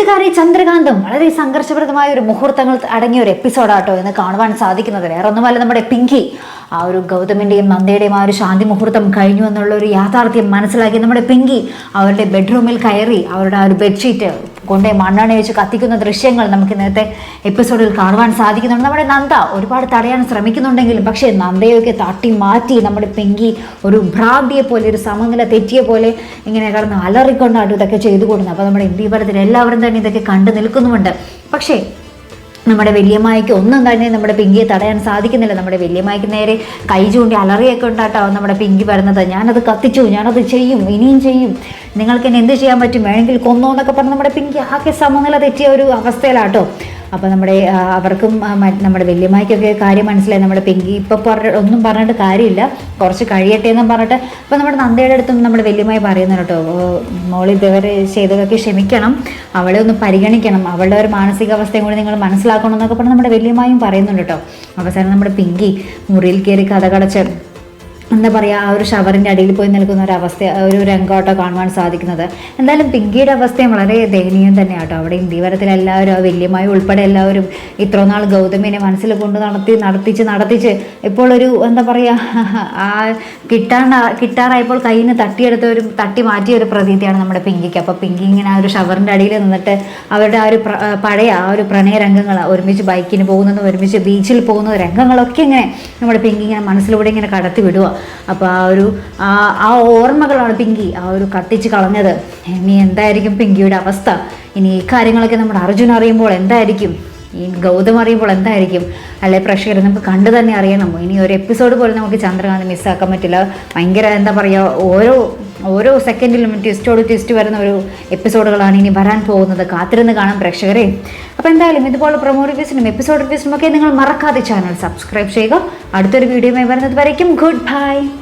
കൂട്ടുകാരി ചന്ദ്രകാന്തം വളരെ സംഘർഷപ്രദമായ ഒരു മുഹൂർത്തങ്ങൾ അടങ്ങിയ ഒരു എപ്പിസോഡാട്ടോ എന്ന് കാണുവാൻ സാധിക്കുന്നത്. വേറെ ഒന്നുമല്ല നമ്മുടെ പിങ്കി. ആ ഒരു ഗൗതമിന്റെയും നന്ദയുടെയും ആ ഒരു ശാന്തി മുഹൂർത്തം കഴിഞ്ഞു എന്നുള്ള ഒരു യാഥാർത്ഥ്യം മനസ്സിലാക്കി നമ്മുടെ പിങ്കി അവരുടെ ബെഡ്റൂമിൽ കയറി അവരുടെ ആ ഒരു ബെഡ്ഷീറ്റ് കൊണ്ടേ മണ്ണെണ്ണ വെച്ച് കത്തിക്കുന്ന ദൃശ്യങ്ങൾ നമുക്ക് ഇന്നത്തെ എപ്പിസോഡിൽ കാണുവാൻ സാധിക്കുന്നുണ്ട്. നമ്മുടെ നന്ദ ഒരുപാട് തടയാൻ ശ്രമിക്കുന്നുണ്ടെങ്കിലും പക്ഷേ നന്ദയൊക്കെ തട്ടി മാറ്റി നമ്മുടെ പെങ്കി ഒരു ഭ്രാന്തിയെ പോലെ ഒരു സമനില തെറ്റിയ പോലെ ഇങ്ങനെ കിടന്ന് അലറിക്കൊണ്ടാണ് ഇതൊക്കെ ചെയ്തു കൊടുക്കുന്നത് അപ്പോൾ നമ്മുടെ ഇന്ത്യ പരത്തിൽ എല്ലാവരും തന്നെ ഇതൊക്കെ കണ്ടു നിൽക്കുന്നുമുണ്ട്. പക്ഷേ നമ്മുടെ വല്യമ്മായിക്ക് ഒന്നും തന്നെ നമ്മുടെ പിങ്കിയെ തടയാൻ സാധിക്കുന്നില്ല. നമ്മുടെ വല്യമ്മായിക്ക് നേരെ കൈ ചൂണ്ടി അലറിയൊക്കെ ഉണ്ടാട്ടോ നമ്മുടെ പിങ്കി വരുന്നത്. ഞാനത് കത്തിച്ചു ഞാനത് ചെയ്യും ഇനിയും ചെയ്യും. നിങ്ങൾക്ക് എന്നെ എന്ത് ചെയ്യാൻ പറ്റും? വേണമെങ്കിൽ കൊന്നോ എന്നൊക്കെ പറഞ്ഞ് നമ്മുടെ പിങ്കി ആകെ സമനില തെറ്റിയ ഒരു അവസ്ഥയിലാട്ടോ. അപ്പോൾ നമ്മുടെ അവർക്കും നമ്മുടെ വല്യമ്മയ്ക്കൊക്കെ കാര്യം മനസ്സിലായി. നമ്മുടെ പെങ്കി ഇപ്പോൾ പറഞ്ഞ ഒന്നും പറഞ്ഞിട്ട് കാര്യമില്ല. കുറച്ച് കഴിയട്ടെ എന്നും പറഞ്ഞിട്ട്. അപ്പോൾ നമ്മുടെ നന്ദയുടെ അടുത്തും നമ്മുടെ വല്യമ്മയെ പറയുന്നു കേട്ടോ. "ഓ, മോൾ ഇതുവരെ ചെയ്തതൊക്കെ ക്ഷമിക്കണം. അവളെ ഒന്ന് പരിഗണിക്കണം. അവളുടെ ഒരു മാനസികാവസ്ഥയും കൂടി നിങ്ങൾ മനസ്സിലാക്കണം എന്നൊക്കെ പറഞ്ഞ് നമ്മുടെ വല്യമ്മയും പറയുന്നുണ്ട് കേട്ടോ. അവസാനം നമ്മുടെ പിങ്കി മുറിയിൽ കയറി കഥ കടച്ച് എന്താ പറയുക ആ ഒരു ഷവറിന്റെ അടിയിൽ പോയി നിൽക്കുന്ന ഒരു അവസ്ഥ ഒരു രംഗോട്ടോ കാണുവാൻ സാധിക്കുന്നത്. എന്തായാലും പിങ്കിയുടെ അവസ്ഥയും വളരെ ദയനീയം തന്നെയാട്ടോ. അവിടെ ഇന്ത്യവരത്തിൽ എല്ലാവരും ആ വല്യമായി ഉൾപ്പെടെ എല്ലാവരും ഇത്ര നാൾ ഗൗതമിനെ മനസ്സിൽ കൊണ്ട് നടത്തി നടത്തിച്ച് നടത്തിച്ച് ഇപ്പോൾ ഒരു എന്താ പറയുക ആ കിട്ടാണ്ട കിട്ടാറായപ്പോൾ കയ്യിൽ നിന്ന് തട്ടിയെടുത്ത ഒരു തട്ടി മാറ്റിയ ഒരു പ്രതീതിയാണ് നമ്മുടെ പിങ്കിക്ക്. അപ്പോൾ പിങ്കി ഇങ്ങനെ ആ ഒരു ഷവറിന്റെ അടിയിൽ നിന്നിട്ട് അവരുടെ ആ ഒരു പഴയ ആ ഒരു പ്രണയ രംഗങ്ങൾ ഒരുമിച്ച് ബൈക്കിന് പോകുന്നതും ഒരുമിച്ച് ബീച്ചിൽ പോകുന്ന രംഗങ്ങളൊക്കെ ഇങ്ങനെ നമ്മുടെ പിങ്കി ഇങ്ങനെ മനസ്സിലൂടെ ഇങ്ങനെ കടത്തി വിടുക അപ്പോൾ ആ ഒരു ആ ഓർമ്മകളാണ് പിങ്കി ആ ഒരു കത്തിച്ച് കളഞ്ഞത്. ഇനി എന്തായിരിക്കും പിങ്കിയുടെ അവസ്ഥ? ഇനി ഈ കാര്യങ്ങളൊക്കെ നമ്മുടെ അർജുൻ അറിയുമ്പോൾ എന്തായിരിക്കും? ഈ ഗൗതം അറിയുമ്പോൾ എന്തായിരിക്കും? അല്ലെ പ്രഷർ നമുക്ക് കണ്ടു തന്നെ അറിയണം. ഇനി ഒരു എപ്പിസോഡ് പോലും നമുക്ക് ചന്ദ്രകാന്ത് മിസ്സാക്കാൻ പറ്റില്ല. ഭയങ്കര എന്താ പറയുക ഓരോ ഓരോ സെക്കൻഡിലും ട്വിസ്റ്റോട് ട്വിസ്റ്റ് വരുന്ന ഒരു എപ്പിസോഡുകളാണ് ഇനി വരാൻ പോകുന്നത്. കാത്തിരുന്ന് കാണാം പ്രേക്ഷകരെ. അപ്പോൾ എന്തായാലും ഇതുപോലെ പ്രൊമോ റിവ്യൂസിനും എപ്പിസോഡ് റിവ്യൂസിനും ഒക്കെ നിങ്ങൾ മറക്കാതെ ചാനൽ സബ്സ്ക്രൈബ് ചെയ്യുക. അടുത്തൊരു വീഡിയോയുമായി വരുന്നത് വരയ്ക്കും. Good bye